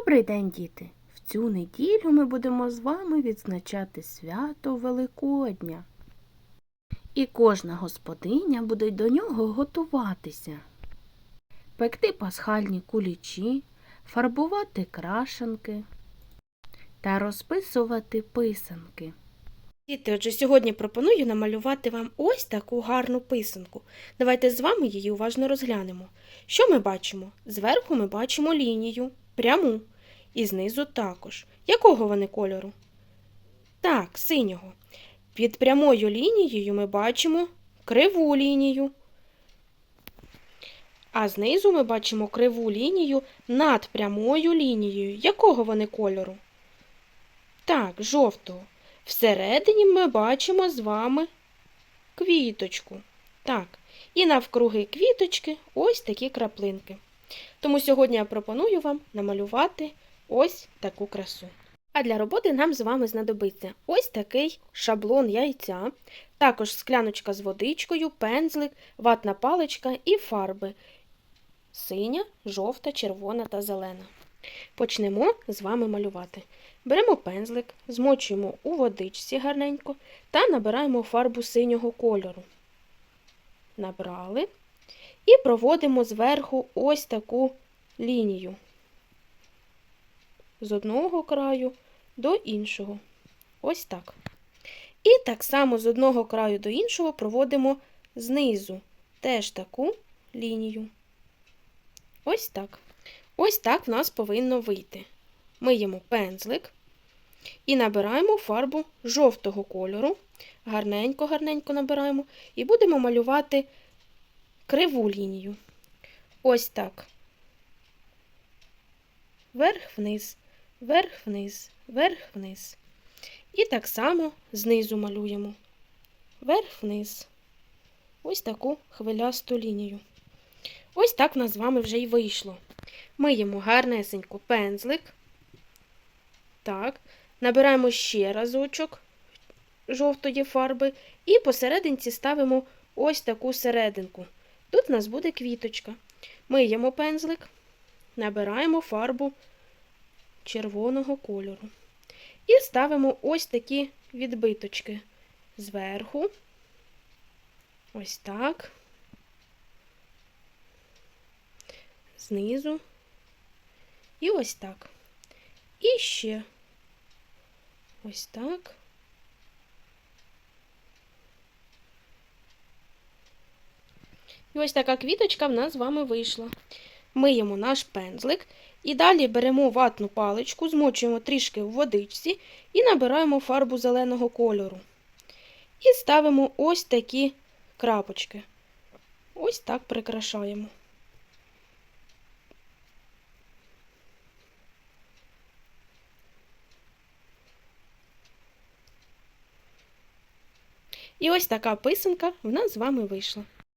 Добрий день, діти! В цю неділю ми будемо з вами відзначати свято Великодня. І кожна господиня буде до нього готуватися. Пекти пасхальні кулічі, фарбувати крашенки та розписувати писанки. Діти, отже, сьогодні пропоную намалювати вам ось таку гарну писанку. Давайте з вами її уважно розглянемо. Що ми бачимо? Зверху ми бачимо лінію, пряму, і знизу також. Якого вони кольору? Так, синього. Під прямою лінією ми бачимо криву лінію. А знизу ми бачимо криву лінію над прямою лінією. Якого вони кольору? Так, жовтого. Всередині ми бачимо з вами квіточку. Так, і навкруги квіточки ось такі краплинки. Тому сьогодні я пропоную вам намалювати ось таку красу. А для роботи нам з вами знадобиться ось такий шаблон яйця, також скляночка з водичкою, пензлик, ватна паличка і фарби синя, жовта, червона та зелена. Почнемо з вами малювати. Беремо пензлик, змочуємо у водичці гарненько та набираємо фарбу синього кольору. Набрали і проводимо зверху ось таку лінію з одного краю до іншого. Ось так. І так само з одного краю до іншого проводимо знизу теж таку лінію. Ось так. Ось так в нас повинно вийти. Миємо пензлик і набираємо фарбу жовтого кольору. Гарненько-гарненько набираємо і будемо малювати криву лінію. Ось так. Вверх-вниз, вверх-вниз, вверх-вниз. І так само знизу малюємо. Вверх-вниз. Ось таку хвилясту лінію. Ось так в нас з вами вже й вийшло. Миємо гарнесенько пензлик. Так, набираємо ще разочок жовтої фарби і посерединці ставимо ось таку серединку. Тут у нас буде квіточка. Миємо пензлик, набираємо фарбу червоного кольору. І ставимо ось такі відбиточки зверху. Ось так. Знизу. І ось так. І ще ось так. І ось така квіточка в нас з вами вийшла. Миємо наш пензлик і далі беремо ватну паличку, змочуємо трішки в водичці і набираємо фарбу зеленого кольору. І ставимо ось такі крапочки. Ось так прикрашаємо. І ось така писанка в нас з вами вийшла.